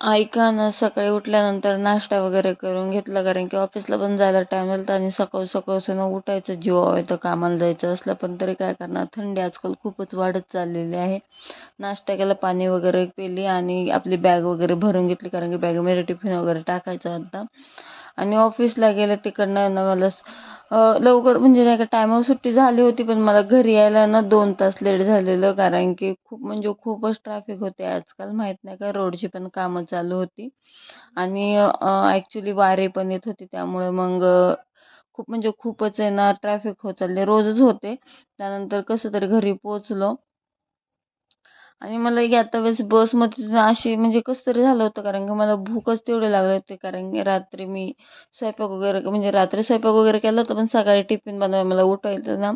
ऐका ना सकाळी उठल्यानंतर नाश्ता वगैरे करून घेतला कारण की ऑफिसला पण जायला टाईम झाला आणि सकाळ सकाळ ना उठायचं जीवावर येतं कामाला जायचं असलं पण तरी काय करणार? थंडी आजकाल खूपच वाढत चाललेली आहे. नाश्ता केला पाणी वगैरे पिली आणि आपली बॅग वगैरे भरून घेतली कारण की बॅगमध्ये टिफिन वगैरे टाकायचा होता. आणि ऑफिसला गेलं तिकडनं ना मला लवकर म्हणजे नाही का टायमावर सुट्टी झाली होती पण मला घरी यायला ना दोन तास लेट झालेलं कारण की खूप म्हणजे खूपच ट्रॅफिक होते. आजकाल माहीत नाही का रोडची पण कामं चालू होती. आणि ॲक्च्युली वारे पण येत होते त्यामुळे मग खूप म्हणजे खूपच आहे ना ट्रॅफिक होत चालले रोजच होते. त्यानंतर कसं तरी घरी पोचलो आणि मला आता वेळेस बसमध्ये अशी म्हणजे कसं तरी झालं होतं कारण की मला भूकच तेवढे लागले होते कारण की रात्री मी स्वयंपाक वगैरे म्हणजे रात्री स्वयंपाक वगैरे केला होता पण सकाळी टिफिन बनवायला मला उठायचं ना.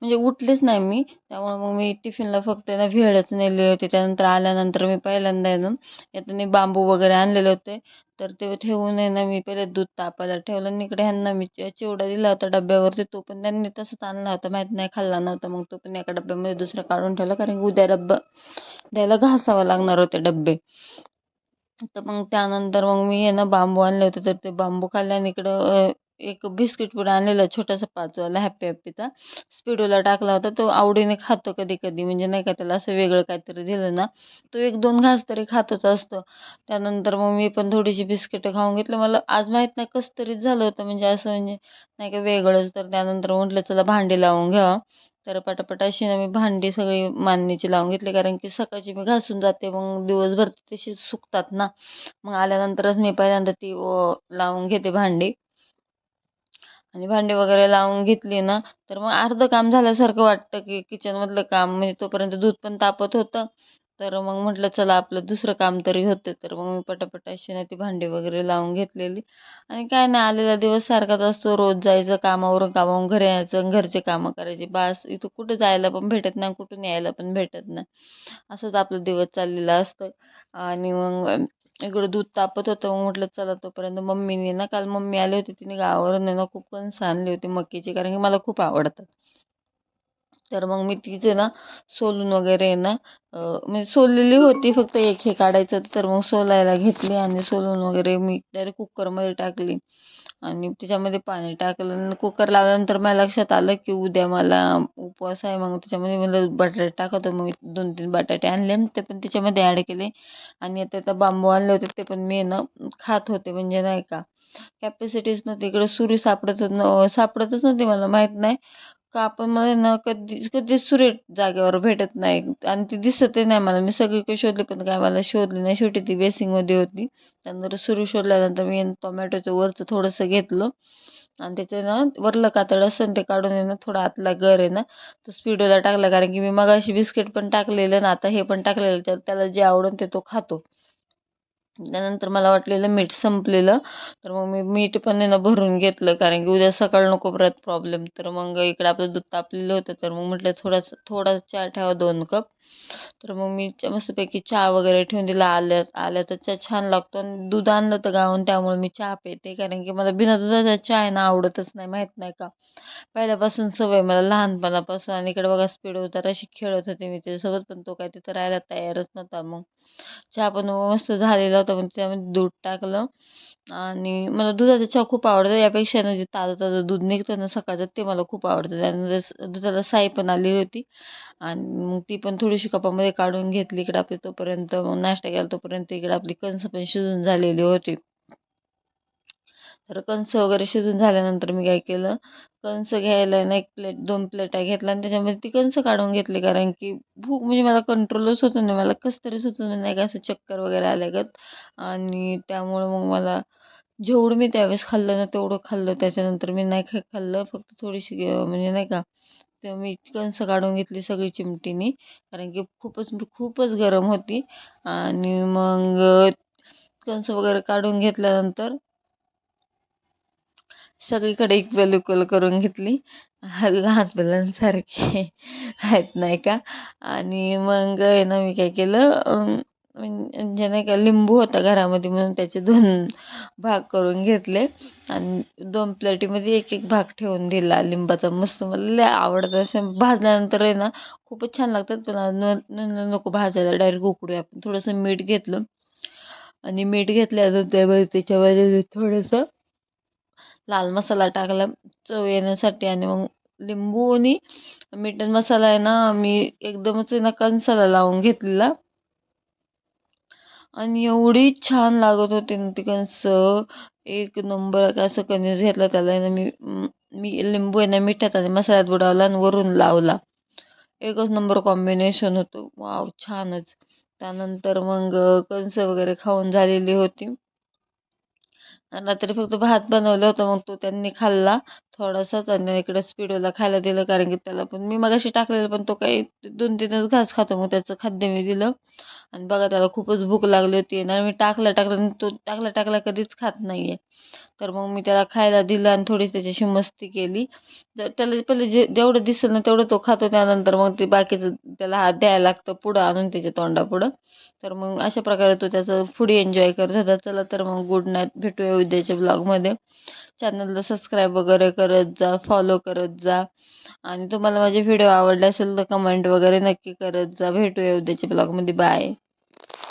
म्हणजे उठलेच नाही मी. त्यामुळे मग मी टिफिनला फक्त ना भेळच नेले होते. त्यानंतर आल्यानंतर मी पहिल्यांदा आहे ना यातून बांबू वगैरे आणलेले होते. तर ते ठेवून आहे ना मी पहिले दूध तापायला ठेवलं. आणि इकडे ह्यांना मी चिवडा दिला होता डब्यावरती. तो पण त्यांनी तसंच आणला होता. माहीत नाही खाल्ला नव्हता. मग तो पण एका डब्यामध्ये दुसरा काढून ठेवला. कारण की उद्या डब्बा द्यायला घासावा लागणार होते डब्बे. तर मग त्यानंतर मग मी आहे ना बांबू आणले होते. तर ते बांबू खाल्ल्याने इकडं एक बिस्किट पुडा आणलेला छोटासा पाचवाला हॅप्पी हॅप्पीचा स्पीडोला टाकला होता. तो आवडीने खातो कधी कधी म्हणजे नाही का त्याला असं वेगळं काहीतरी दिलं ना. तो एक दोन घास तरी खातच असतो. त्यानंतर मग मी पण थोडीशी बिस्किटं खाऊन घेतली. मला आज माहीत नाही कसं तरीच झालं होतं. म्हणजे असं म्हणजे नाही का वेगळंच. तर त्यानंतर म्हटलं चला भांडी लावून घ्यावं तर पटापट अशी ना मी भांडी सगळी मांडणीची लावून घेतली. कारण की सकाळची मी घासून जाते. मग दिवसभर तशी सुकतात ना. मग आल्यानंतरच मी पहिल्यांदा ती लावून घेते भांडी. आणि भांडी वगैरे लावून घेतली ना तर मग अर्धं काम झाल्यासारखं वाटतं की किचनमधलं काम म्हणजे तोपर्यंत दूध पण तापत होतं. तर मग म्हटलं चला आपलं दुसरं काम तरी होतं. तर मग मी पटापट अशी ना ती भांडी वगैरे लावून घेतलेली. आणि काय नाही आलेला दिवस सारखाच असतो. रोज जायचं कामावरून कामावरून घरी यायचं घरचे कामं करायचे. बास इथं कुठं जायला पण भेटत नाही कुठून यायला पण भेटत नाही. असंच आपलं दिवस चाललेला असतं. आणि मग इकडं दूध तापत होतं मग म्हटलं चला तोपर्यंत मम्मीने ना काल मम्मी आली होती तिने गावावरून ना खूप कणसं आणली होती मक्कीची कारण की मला खूप आवडतात. तर मग मी तिचे ना सोलून वगैरे ना म्हणजे सोललेली होती फक्त एक हे काढायचं तर मग सोलायला घेतली आणि सोलून वगैरे मी डायरेक्ट कुकरमध्ये टाकली. आणि त्याच्यामध्ये पाणी टाकलं कुकर लावल्यानंतर मला लक्षात आलं की उद्या मला उपवास आहे. मग त्याच्यामध्ये मला बटाटे टाकतो. मग दोन तीन बटाटे आणले ते पण त्याच्यामध्ये ॲड केले. आणि आता आता बांबू आणले होते ते पण मी ना खात होते म्हणजे नाही का. कॅपॅसिटीच नव्हती. इकडे सुरी सापडत सापडतच नव्हती मला माहीत नाही. का आपण मला ना कधी कधी सुरेट जागेवर भेटत नाही. आणि ती दिसतही नाही मला. मी सगळीकडे शोधली पण काय मला शोधली नाही. शेवटी ती बेसिंगमध्ये होती. त्यानंतर सुरू शोधल्यानंतर मी टोमॅटोचं वरचं थोडंसं घेतलं. आणि त्याचं ना वरलं कातड असं ते काढून आहे ना थोडा आतला गर आहे ना तो स्पीडोला टाकला. कारण की मी मगाशी बिस्किट पण टाकलेलं ना आता हे पण टाकलेलं तर त्याला जे आवडून ते तो खातो. त्यानंतर मला वाटलेलं मीठ संपलेलं. तर मग मी मीठ पण ना भरून घेतलं. कारण की उद्या सकाळ नको परत प्रॉब्लेम तर मग इकडं आपलं दूध तापलेलं होतं. तर मग म्हटलं थोडासा थोडा चहा ठेवा दोन कप. तर मग मी मस्तपैकी चहा वगैरे ठेवून दिला. आल्या आल्या तर चहा छान लागतो आणि दूध आणलं तर गावून त्यामुळे मी चहा पिते. कारण की मला बिना दुधाचा चहा आहे ना आवडतच नाही माहीत नाही का? पहिल्यापासून सवय मला लहानपणापासून आणि इकडे बघा स्पीड होता अशी खेळत होते मी. त्याच्यासोबत पण तो काय तिथं राहायला तयारच नव्हता. मग चहा पण मस्त झालेला होता पण त्यामध्ये दूध टाकलं. आणि मला दुधाचा चहा खूप आवडतो. यापेक्षा ना जे ताजं ताजं दूध निघतं ना सकाळचं ते मला खूप आवडतं. त्यानंतर दुधाला साई पण आली होती. आणि मग ती पण थोडीशी कपामध्ये काढून घेतली इकडे आपली तोपर्यंत. मग नाश्ता केला तोपर्यंत इकडे आपली कणसं पण शिजून झालेली होती. तर कणस वगैरे शिजून झाल्यानंतर मी काय केलं कणसं घ्यायला ना एक प्लेट दोन प्लेटा घेतला आणि त्याच्यामध्ये ती कणसं काढून घेतली. कारण की भूक म्हणजे मला कंट्रोलच होतं नाही मला कसं तरीच सुचत नाही का असं चक्कर वगैरे आल्यागत. आणि त्यामुळं मग मला जेवढं मी त्यावेळेस खाल्लं ना तेवढं खाल्लं. त्याच्यानंतर मी नाही खा खाल्लं फक्त थोडीशी म्हणजे नाही का तर मी कणसं काढून घेतली सगळी चिमटीनी. कारण की खूपच खूपच गरम होती. आणि मग कणसं वगैरे काढून घेतल्यानंतर सगळीकडे इक्वल इक्वल करून घेतली. लहान मुलांसारखे आहेत नाही का? आणि मग आहे ना मी काय केलं म्हणजे नाही का लिंबू होता घरामध्ये म्हणून त्याचे दोन भाग करून घेतले. आणि दोन प्लेटीमध्ये एक एक भाग ठेवून दिला लिंबाचा. मस्त मला लय आवडतं. असं भाजल्यानंतर आहे ना खूपच छान लागतात. पण न नको भाजायला. डायरेक्ट उकडूया. आपण थोडंसं मीठ घेतलं. आणि मीठ घेतल्यानंतर त्याच्यामध्ये थोडंसं लाल मसाला टाकला चव येण्यासाठी आणि मग लिंबू आणि मीठ मसाला आहे ना मी एकदमच आहे ना कणसाला लावून घेतलेला. आणि एवढी छान लागत होती ना ती कणस एक नंबर असं कणीस घेतला त्याला ना मी मी लिंबू आहे ना मिठात आणि मसाल्यात बुडावला आणि वरून लावला. एकच नंबर कॉम्बिनेशन होतं. वाव छानच. त्यानंतर मग कणसं वगैरे खाऊन झालेली होती. रात्री फक्त भात बनवलं होतं मग तो त्यांनी खाल्ला. थोडासाच आणि इकडे स्पीडोला खायला दिलं कारण की त्याला पण मी मगाशी टाकलेलं पण तो काही दोन तीनच घास खातो मग त्याचं खाद्य मी दिलं. आणि बघा त्याला खूपच भूक लागली होती. आणि मी टाकलं टाकलं तो टाकला टाकला कधीच खात नाही आहे तर मग मी त्याला खायला दिलं आणि थोडी त्याच्याशी मस्ती केली. तर त्याला पहिले जे जेवढं दिसेल ना तेवढं तो खातो. त्यानंतर मग ते बाकीचं त्याला हात द्यायला लागतं पुढं आणून त्याच्या तोंडापुढं. तर मग अशा प्रकारे तो त्याचं फूड एन्जॉय करत होता. चला तर मग गुड नाईट भेटूया उद्याच्या ब्लॉगमध्ये चॅनलला सबस्क्राईब वगैरे करत जा फॉलो करत जा. आणि तुम्हाला माझे व्हिडिओ आवडले असेल तर कमेंट वगैरे नक्की करत जा. भेटूया उद्याच्या ब्लॉगमध्ये. बाय.